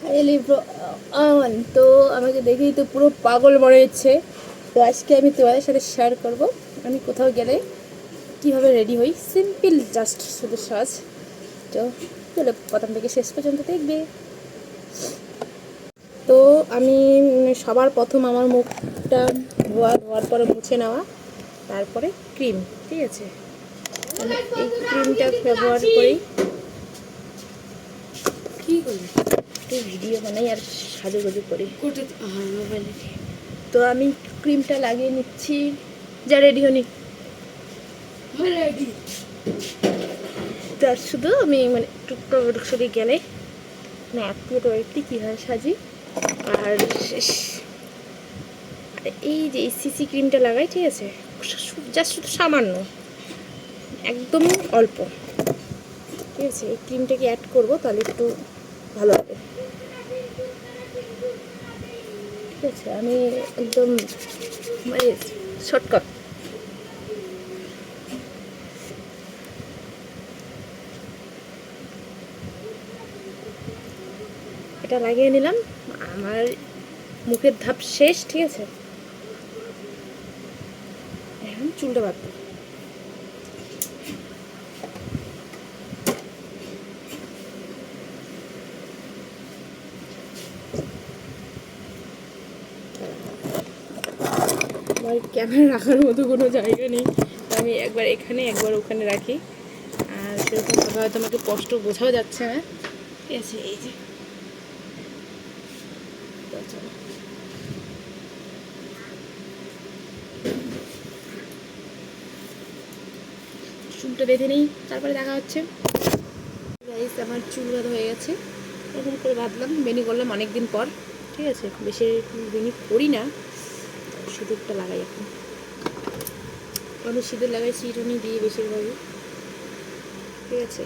Finally on তো আমাকে দেখেই তো পুরো পাগল মনে হচ্ছে। তো আজকে আমি তোমাদের সাথে শেয়ার করব। আমি কোথাও গেলে কীভাবে রেডি হই? সিম্পল জাস্ট শুধু সাজ তো চলো, প্রথম থেকে শেষ পর্যন্ত দেখবে। তো আমি সবার প্রথম আমার মুখটা ধোয়া, ধোয়ার পরে মুছে নেওয়া। তারপরে ক্রিম ঠিক আছে? আমি এই ক্রিমটা ব্যবহার করি কি করি একটু ভিডিও বানাই আর সাজুগুজু করি। মোবাইলে তো আমি ক্রিমটা লাগিয়ে নিচ্ছি। যা রেডি হনি রেডি তার শুধু আমি মানে টুকটো সরে গেলে মানে আত্মীয় বাড়িতে কীভাবে সাজি। আর শেষ। এই যে এই সিসি ক্রিমটা লাগাই ঠিক আছে? জাস্ট শুধু সামান্য। একদম অল্প। ঠিক আছে? এই ক্রিমটাকে অ্যাড করব তাহলে একটু ভালো হবে। আছে আমি একদম মানে শর্টকাট এটা লাগিয়ে নিলাম, আমার মুখের ধাপ শেষ, ঠিক আছে? এখন চুলটা বাদ আমার ক্যামেরা রাখার মতো কোনো জায়গা নেই। আমি একবার এখানে, একবার ওখানে রাখি। আর সেরকমভাবে হয়তো আমাকে কষ্ট বোঝাও যাচ্ছে না। ঠিক আছে, এই যে। চুলটা বেঁধে নেই, তারপরে দেখা হচ্ছে। আমার চুল হয়ে গেছে। এরকম করে বাঁধলাম, বেনি করলাম অনেক দিন পর। ঠিক আছে, বেশি বেনি করি না। সিঁদুরটা লাগাই এখন। আমি সিঁদুর লাগাই চিরুনি দিয়ে বেশিরভাগই। ঠিক আছে?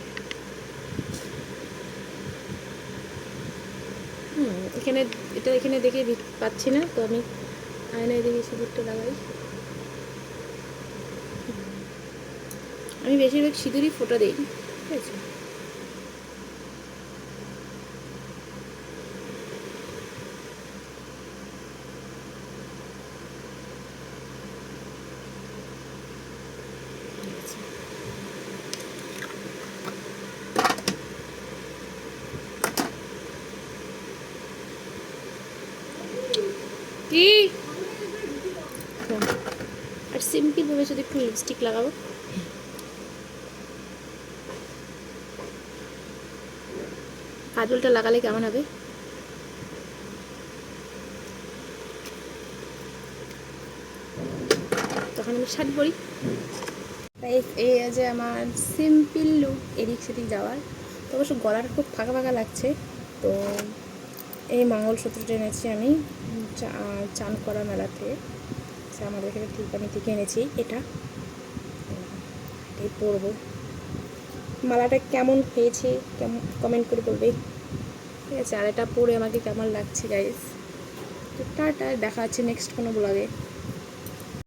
হুম, এখানে, এটা এখানে দেখে পাচ্ছি না, তো আমি আয়নায় দেখে সিঁদুরটা লাগাই। আমি বেশিরভাগ সিঁদুরই ফোটা দিই, ঠিক আছে? কি? আর সিম্পল ভাবে শুধু একটু লিপস্টিক লাগাবো। কাজলটা লাগালে কেমন হবে? তখন আমি শার্ট পরি। এই যে আমার সিম্পল লুক এদিক সেদিক যাওয়ার। তো অবশ্য গলাটা খুব ফাঁকা ফাঁকা লাগছে, তো এই মঙ্গলসূত্রটা এনেছি আমি চান করা মেলাতে। আমাদের এখানে ঠিকানি থেকে এনেছি এটা। এটাই পরবো। মালাটা কেমন হয়েছে? কেমন কমেন্ট করে বলবে। ঠিক আছে, আর এটা পরে আমাকে কেমন লাগছে গাইস তো টাটা, দেখা হচ্ছে নেক্সট কোনো ব্লগে